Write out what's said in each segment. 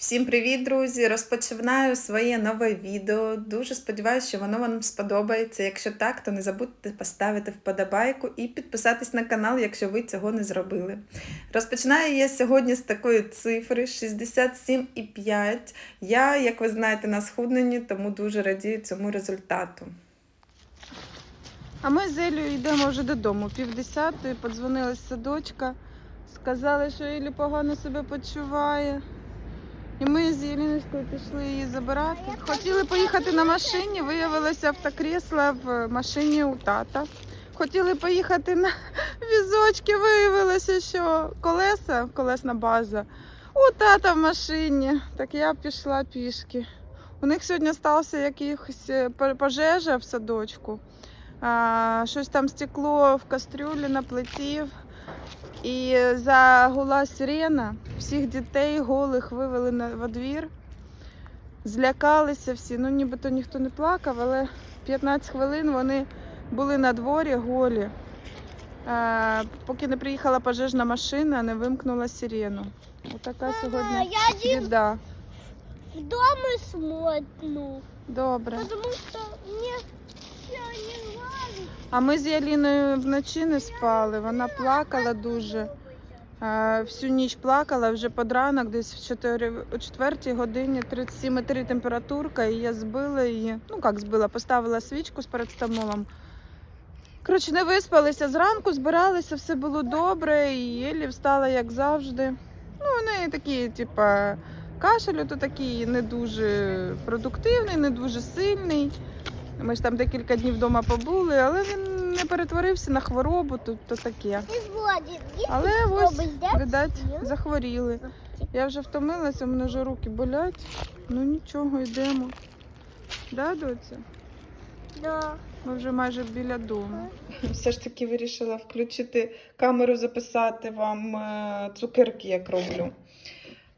Всім привіт, друзі! Розпочинаю своє нове відео. Дуже сподіваюся, що воно вам сподобається. Якщо так, то не забудьте поставити вподобайку і підписатись на канал, якщо ви цього не зробили. Розпочинаю я сьогодні з такої цифри 67,5. Я, як ви знаєте, на схудненні, тому дуже радію цьому результату. А ми з Елею йдемо вже додому. Півдесятої подзвонила з садочка, сказали, що Елі погано себе почуває. І ми з Єліночкою пішли її забирати. Хотіли поїхати на машині, виявилося автокресло в машині у тата. Хотіли поїхати на візочки, виявилося, що колеса, колесна база у тата в машині. Так я пішла пішки. У них сьогодні стався якийсь е, пожежа в садочку. А, щось там стекло в кастрюлі наплетів. І загула сирена. Всіх дітей голих вивели на во двір. Злякалися всі. Ну, нібито ніхто не плакав, але 15 хвилин вони були на дворі голі. А, поки не приїхала пожежна машина, не вимкнула сирену. Отака Мама, сьогодні я біда. дома смотрю, Добре. все не нравится. А ми з Яліною вночі не спали. Вона плакала дуже. Всю ніч плакала, вже під ранок, десь в 4, о 4 годині 37,3 температурка, і я збила її. Ну як збила, поставила свічку з парацетамолом. Коротше, не виспалися зранку, збиралися, все було добре, і Єлі встала, як завжди. Ну, вони такі, типа, кашель, то такий не дуже продуктивний, не дуже сильний. Ми ж там декілька днів вдома побули, але він не перетворився на хворобу, тут то таке. Але ось, видать, захворіли. Я вже втомилася, у мене вже руки болять. Ну нічого, йдемо. Да, доця? Да. Ми вже майже біля дому. Все ж таки вирішила включити камеру, записати вам е, цукерки, як роблю.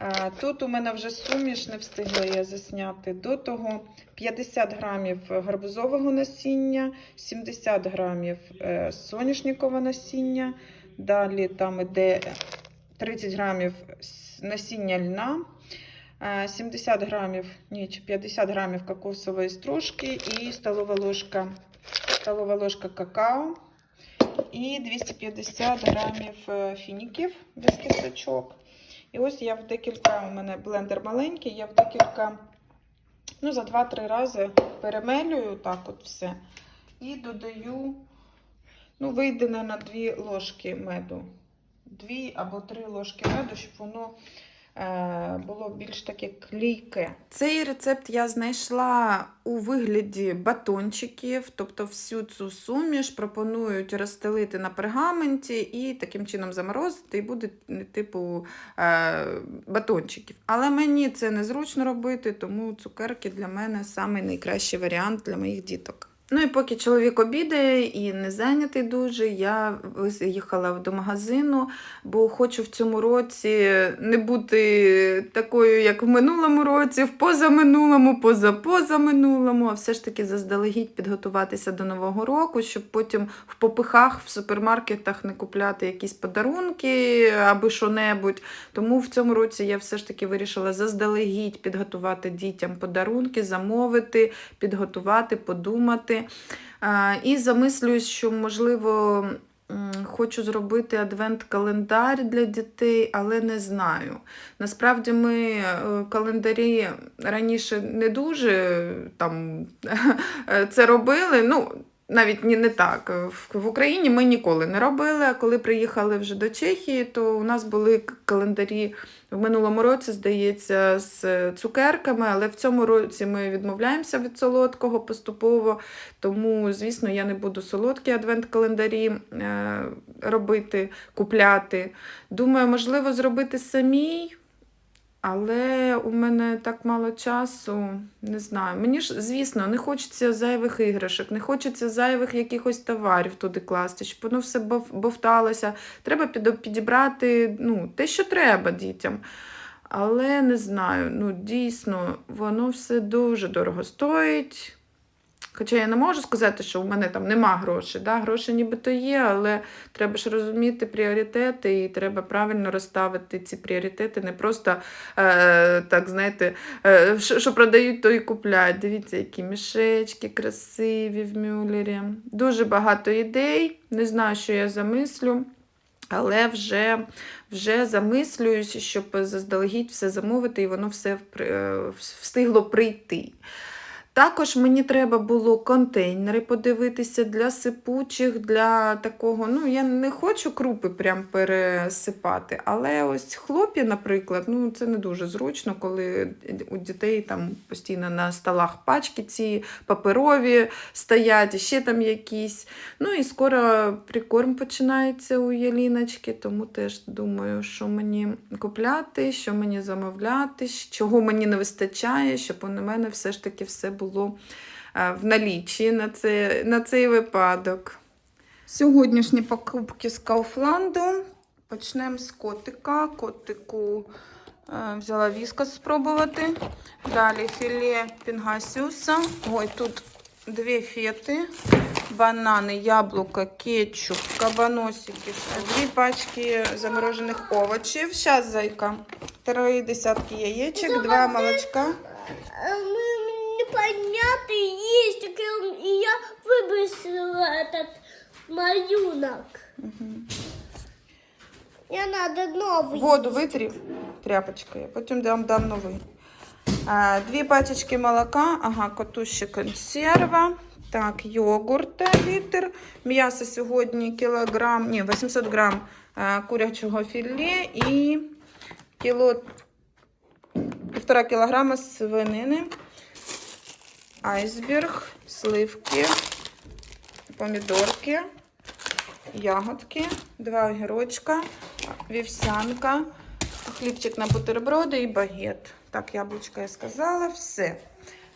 Е, Тут у мене вже суміш, не встигла я засняти. До того 50 грамів гарбузового насіння, 70 грамів е, соняшникового насіння. Далі там іде 30 грамів насіння льна, е, 70 грамів, ні, 50 грамів кокосової стружки і столова ложка столова ложка какао і 250 грамів е, фініків без кісточок. І ось я в декілька, у мене блендер маленький, я в декілька, ну, за 2-3 рази перемелюю так от все. І додаю, ну, вийде на 2 ложки меду. 2 або 3 ложки меду, щоб воно було більш таке клійке. Цей рецепт я знайшла у вигляді батончиків, тобто всю цю суміш пропонують розстелити на пергаменті і таким чином заморозити, і буде типу е, батончиків. Але мені це незручно робити, тому цукерки для мене найкращий варіант для моїх діток. Ну і поки чоловік обідає і не зайнятий дуже, я їхала до магазину, бо хочу в цьому році не бути такою, як в минулому році, в позаминулому, позапозаминулому, а все ж таки заздалегідь підготуватися до Нового року, щоб потім в попихах в супермаркетах не купляти якісь подарунки або що-небудь. Тому в цьому році я все ж таки вирішила заздалегідь підготувати дітям подарунки, замовити, підготувати, подумати. І замислююсь, що можливо. Хочу зробити адвент-календар для дітей, але не знаю. Насправді ми е, календарі раніше не дуже там це робили. Ну, навіть ні, не так. В, в Україні ми ніколи не робили. А коли приїхали вже до Чехії, то у нас були календарі в минулому році, здається, з цукерками, але в цьому році ми відмовляємося від солодкого поступово. Тому, звісно, я не буду солодкі адвент-календарі е, робити, купляти. Думаю, можливо, зробити самій. Але у мене так мало часу, не знаю. Мені ж, звісно, не хочеться зайвих іграшок, не хочеться зайвих якихось товарів туди класти, щоб воно все бов- бовталося. Треба підібрати ну, те, що треба дітям. Але не знаю, ну дійсно, воно все дуже дорого стоїть. Хоча я не можу сказати, що в мене там нема грошей. Да? Гроші нібито є, але треба ж розуміти пріоритети, і треба правильно розставити ці пріоритети, не просто е, так, знаєте, е, що, що продають, то і купляють. Дивіться, які мішечки красиві в мюллері. Дуже багато ідей. Не знаю, що я замислю. Але вже, вже замислююся, щоб заздалегідь все замовити, і воно все е, встигло прийти. Також мені треба було контейнери подивитися для сипучих, для такого. Ну, я не хочу крупи прям пересипати, але ось хлоп'я, наприклад, ну це не дуже зручно, коли у дітей там постійно на столах пачки ці паперові стоять, ще там якісь. Ну і скоро прикорм починається у Яліночки, тому теж думаю, що мені купляти, що мені замовляти, чого мені не вистачає, щоб у мене все ж таки все було е, в налічі на, це, на цей випадок. Сьогоднішні покупки з Кауфланду. Почнемо з котика. Котику е, взяла віскас спробувати. Далі філе пінгасіуса. Ой, тут дві фети, банани, яблука, кетчуп, кабаносики, дві пачки заморожених овочів. Зараз, зайка. Три десятки яєчок, два молочка А мы непонятно есть, так я- и я выбросила этот малюнок. Мне надо новый. Воду витрів тряпочкою, потім дам, дам новий. А, дві пачечки молока, ага, коту ще консерва. Так, йогурт літр. М'ясо сьогодні кілограм, ні, 800 грам а, курячого філе і кіло, півтора кілограма свинини. Айсберг, сливки, помідорки, ягодки, два огірочка, вівсянка, хлібчик на бутерброди і багет. Так, яблучко я сказала, все.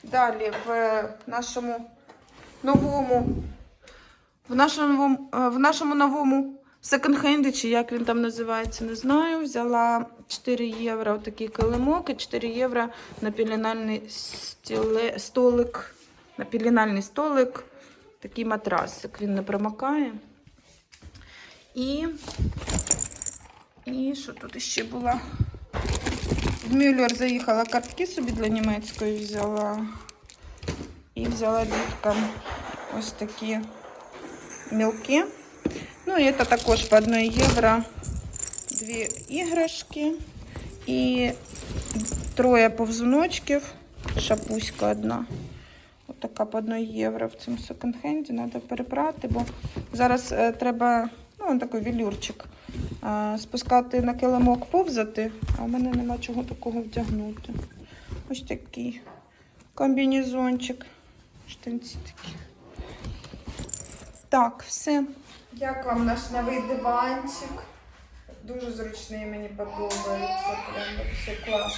Далі в нашому новому, в нашому, в нашому новому секонд-хенді, чи як він там називається, не знаю. Взяла 4 євро такий килимок і 4 євро на пеленальний стіле, столик. На пеленальний столик. Такий матрасик. Він не промокає. І, і що тут ще було? В Мюллер заїхала картки собі для німецької взяла. І взяла діткам ось такі мілки. Ну, і це також по 1 євро. Дві іграшки і троє повзуночків. Шапуська одна. Ось така по 1 євро в цьому секонд-хенді. Треба перебрати, бо зараз е, треба ну, такий велюрчик. е, спускати на килимок повзати, а в мене нема чого такого вдягнути. Ось такий комбінезончик. Штанці такі. Так, все. Як вам наш новий диванчик? Дуже зручний, мені подобається. Прям все клас.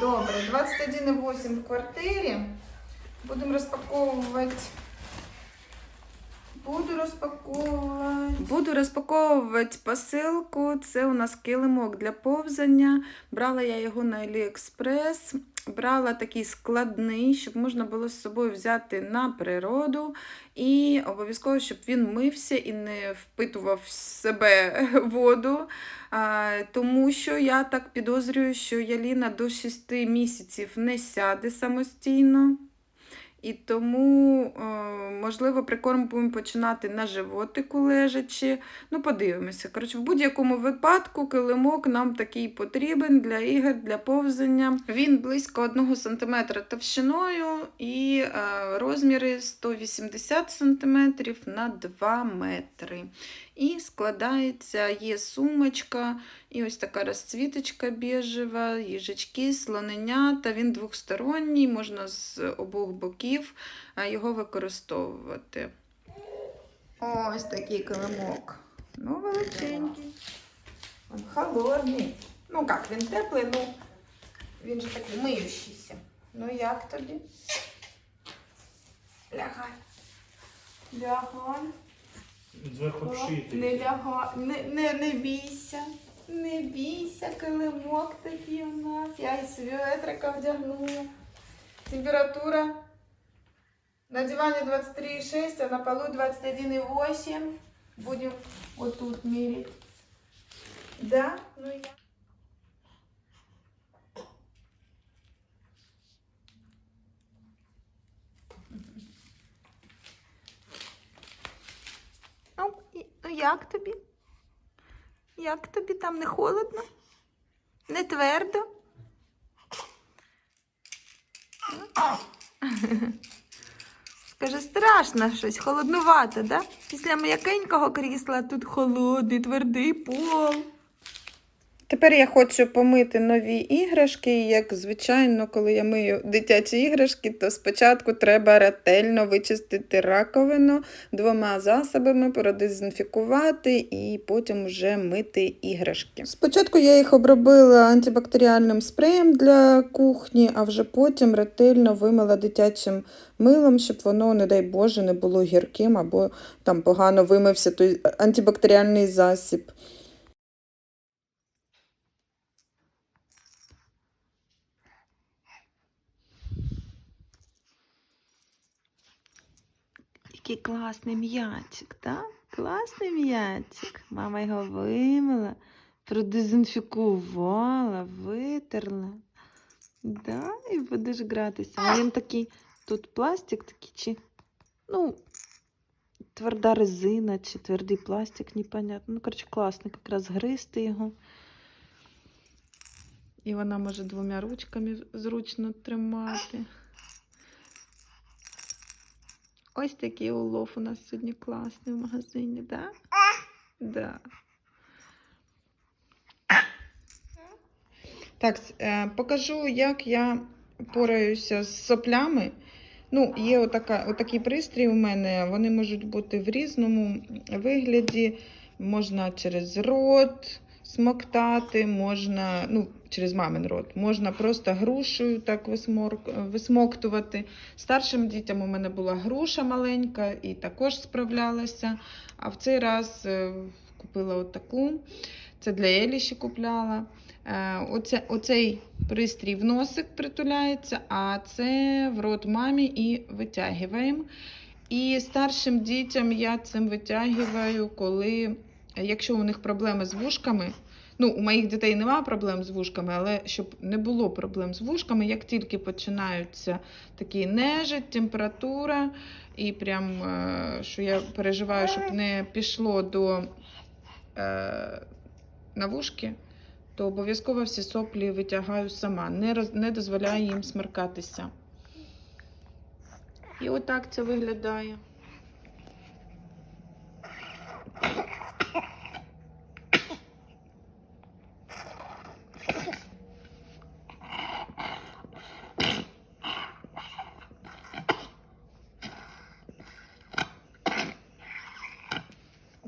Добре, 21,8 в квартирі. Будемо розпаковувати. Буду розпаковувати. Буду розпаковувати посилку. Це у нас килимок для повзання. Брала я його на AliExpress. Брала такий складний, щоб можна було з собою взяти на природу. І обов'язково, щоб він мився і не впитував в себе воду. А, тому що я так підозрюю, що Яліна до 6 місяців не сяде самостійно. І тому, е, можливо, прикорм будемо починати на животику лежачи. Ну, подивимося. Коротше, в будь-якому випадку килимок нам такий потрібен для ігор, для повзання. Він близько 1 см товщиною і е, розміри 180 см на 2 метри. І складається, є сумочка, і ось така розцвіточка біжева, їжачки, слоненята. Він двохсторонній, можна з обох боків е, його використовувати. Ось такий килимок. Ну, величенький. Він холодний. Ну як, він теплий, ну він же такий миючийся. Ну як тобі? Лягай. Лягай. Зверху Не вшитий. ляга, не, не, не бійся, не бійся, килимок такий у нас. Я і светрика вдягнула. Температура На диване 23,6, а на полу 21,8. Будем вот тут мерить. Да? Ну я. Ну, і- ну як тобі? Як тобі там не холодно? Не твердо? Скаже, страшно щось, холоднувато, да? Після м'якенького крісла тут холодний, твердий пол. Тепер я хочу помити нові іграшки. І, Як звичайно, коли я мию дитячі іграшки, то спочатку треба ретельно вичистити раковину двома засобами, продезінфікувати і потім вже мити іграшки. Спочатку я їх обробила антибактеріальним спреєм для кухні, а вже потім ретельно вимила дитячим милом, щоб воно, не дай Боже, не було гірким або там погано вимився той антибактеріальний засіб. Який класний м'ячик, так? Класний м'ячик. Мама його вимила, продезінфікувала, витерла. Да, і будеш гратися. А він такий, тут пластик такий, чи, ну, тверда резина, чи твердий пластик, непонятно. Ну, коротше, класно, якраз гризти його. І вона може двома ручками зручно тримати. Ось такий улов у нас сьогодні класний в магазині, да? Да. Так, е, покажу, як я пораюся з соплями. Ну, є отака, отакий пристрій у мене. Вони можуть бути в різному вигляді. Можна через рот смоктати, можна, ну, через мамин рот, можна просто грушею так висмоктувати. Старшим дітям у мене була груша маленька і також справлялася. А в цей раз е, купила отаку. Це для Елі ще купляла. Е, Оце, оцей пристрій в носик притуляється, а це в рот мамі і витягуємо. І старшим дітям я цим витягую, коли, якщо у них проблеми з вушками. Ну, у моїх дітей немає проблем з вушками, але щоб не було проблем з вушками, як тільки починаються такі нежить, температура, і прям, е, що я переживаю, щоб не пішло до е, на вушки, то обов'язково всі соплі витягаю сама, не, роз, не дозволяю їм смеркатися. І отак це виглядає.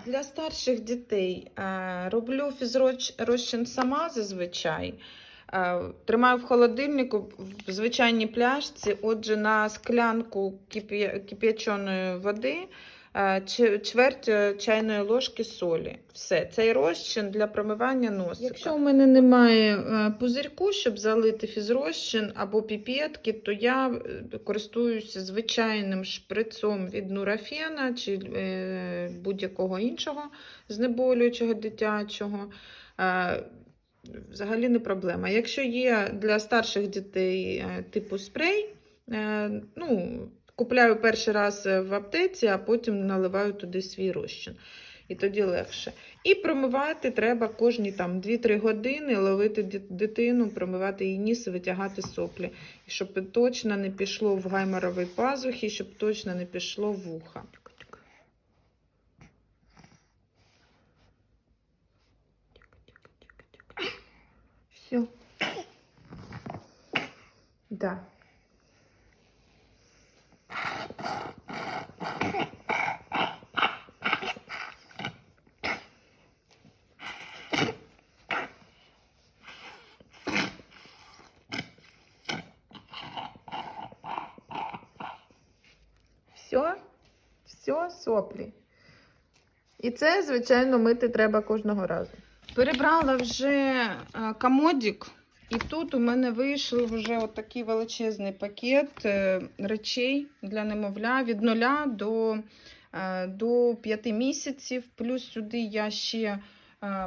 Для старших дітей е, роблю фізрозчин сама зазвичай. Е, Тримаю в холодильнику в звичайній пляшці. Отже, на склянку кип'яченої води чверть е, чайної ложки солі. Все, цей розчин для промивання носика. Якщо у мене немає е, пузирьку, щоб залити фізрозчин або піпетки, то я е, користуюся звичайним шприцом від нурафена чи е, будь-якого іншого знеболюючого дитячого. Е, Взагалі не проблема. Якщо є для старших дітей е, типу спрей, е, ну, купляю перший раз в аптеці, а потім наливаю туди свій розчин. І тоді легше. І промивати треба кожні там 2-3 години, ловити дитину, промивати її ніс і витягати соплі. І щоб точно не пішло в гайморові пазухи, щоб точно не пішло в вуха. Все. Да. Все, все, соплі. І це, звичайно, мити треба кожного разу. Перебрала вже е, комодик І тут у мене вийшов вже отакий величезний пакет е, речей для немовля від 0 до, е, до 5 місяців. Плюс сюди я ще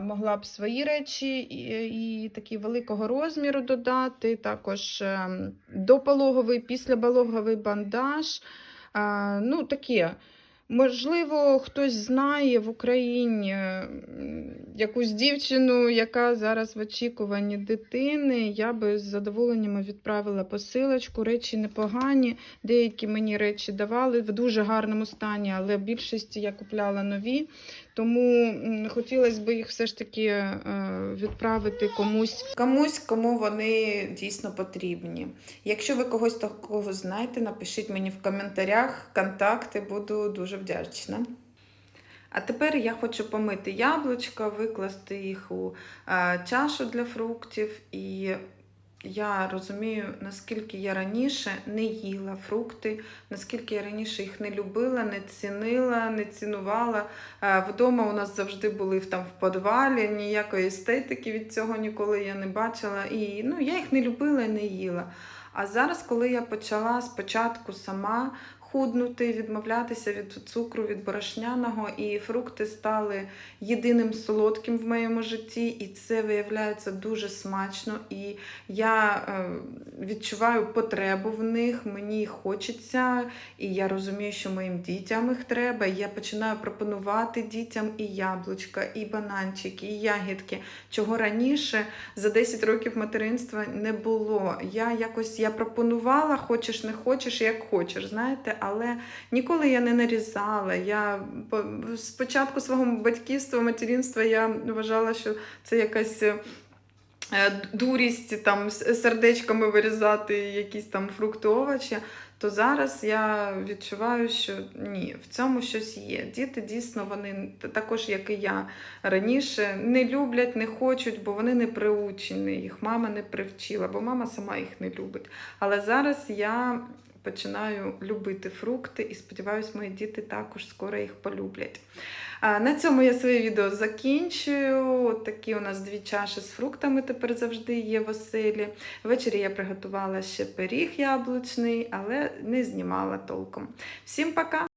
могла б свої речі і, і такі великого розміру додати. Також допологовий, післяпологовий бандаж. Ну, таке. Можливо, хтось знає в Україні якусь дівчину, яка зараз в очікуванні дитини. Я би з задоволенням відправила посилочку. Речі непогані. Деякі мені речі давали в дуже гарному стані, але більшості я купляла нові. Тому хотілося б їх все ж таки е, відправити комусь, комусь, кому вони дійсно потрібні. Якщо ви когось такого знаєте, напишіть мені в коментарях контакти, буду дуже вдячна. А тепер я хочу помити яблучка, викласти їх у е, чашу для фруктів. І я розумію, наскільки я раніше не їла фрукти, наскільки я раніше їх не любила, не цінила, не цінувала. Е, Вдома у нас завжди були там в подвалі, ніякої естетики від цього ніколи я не бачила. І ну, я їх не любила і не їла. А зараз, коли я почала спочатку сама худнути, відмовлятися від цукру, від борошняного, і фрукти стали єдиним солодким в моєму житті, і це виявляється дуже смачно. І я е, відчуваю потребу в них, мені хочеться, і я розумію, що моїм дітям їх треба. Я починаю пропонувати дітям і яблучка, і бананчики, і ягідки, чого раніше за 10 років материнства не було. Я якось я пропонувала, хочеш, не хочеш, як хочеш, знаєте, але ніколи я не нарізала. Я по- з початку свого батьківства, материнства я вважала, що це якась. е, Дурість там сердечками вирізати якісь там фрукти, овочі, то зараз я відчуваю, що ні, в цьому щось є. Діти дійсно вони також, як і я раніше, не люблять, не хочуть, бо вони не приучені, їх мама не привчила, бо мама сама їх не любить. Але зараз я починаю любити фрукти і сподіваюся, мої діти також скоро їх полюблять. На цьому я своє відео закінчую. Такі у нас дві чаші з фруктами тепер завжди є в оселі. Ввечері я приготувала ще пиріг яблучний, але не знімала толком. Всім пока!